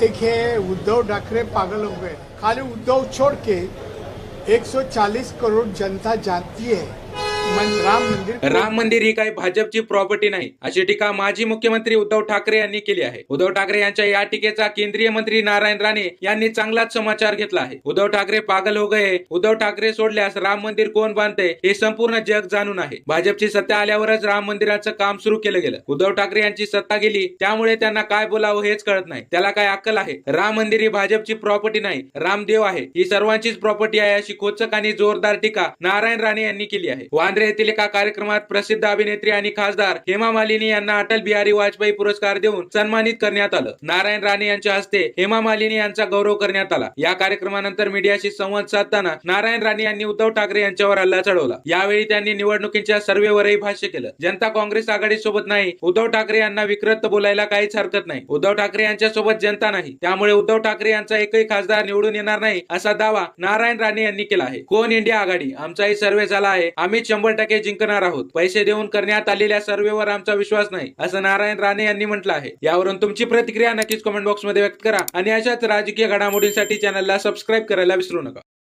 देखिए उद्धव ठाकरे पागल हो गए। खाली उद्धव छोड़ के 140 करोड़ जनता जानती है। राम मंदिर राम मंदिर ही काही भाजपची प्रॉपर्टी नाही. अशी टीका माजी मुख्यमंत्री उद्धव ठाकरे यांनी केली आहे. उद्धव ठाकरे यांच्या या टीकेचा केंद्रीय मंत्री नारायण राणे यांनी चांगलाच समाचार घेतला आहे. उद्धव ठाकरे पागल हो गए उद्धव ठाकरे सोडल्यास राम मंदिर कोण बांधते हे संपूर्ण जग जाणून आहे. भाजपची सत्ता आल्यावरच राम मंदिराचं काम सुरू केलं गेलं. उद्धव ठाकरे यांची सत्ता गेली त्यामुळे त्यांना काय बोलावं हेच कळत नाही. त्याला काय अक्कल आहे? राम मंदिर ही भाजपची प्रॉपर्टी नाही. रामदेव आहे. ही सर्वांचीच प्रॉपर्टी आहे अशी खोचक आणि जोरदार टीका नारायण राणे यांनी केली आहे. वांद्रे येथील एका कार्यक्रमात प्रसिद्ध अभिनेत्री आणि खासदार हेमा मालिनी यांना अटल बिहारी वाजपेयी पुरस्कार देऊन सन्मानित करण्यात आलं. नारायण राणे यांच्या हस्ते हेमा मालिनी यांचा गौरव करण्यात आला. या कार्यक्रमानंतर मीडियाशी संवाद साधताना नारायण राणे यांनी उद्धव ठाकरे यांच्यावर हल्ला चढवला. यावेळी त्यांनी निवडणुकीच्या सर्वेवरही भाष्य केलं. जनता काँग्रेस आघाडी सोबत नाही. उद्धव ठाकरे यांना विकृत बोलायला काहीच हरकत नाही. उद्धव ठाकरे यांच्या सोबत जनता नाही. त्यामुळे उद्धव ठाकरे यांचा एकही खासदार निवडून येणार नाही असा दावा नारायण राणे यांनी केला आहे. कोण इंडिया आघाडी? आमचाही सर्वे झाला आहे. आम्ही शंभर टक्के जिंकणार आहोत. पैसे देऊन करण्यात आलेल्या सर्वेवर आमचा विश्वास नाही असं नारायण राणे यांनी म्हटलं आहे. यावरून तुमची प्रतिक्रिया नक्कीच कमेंट बॉक्समध्ये व्यक्त करा आणि अशाच राजकीय घडामोडींसाठी चॅनलला सबस्क्राईब करायला विसरू नका.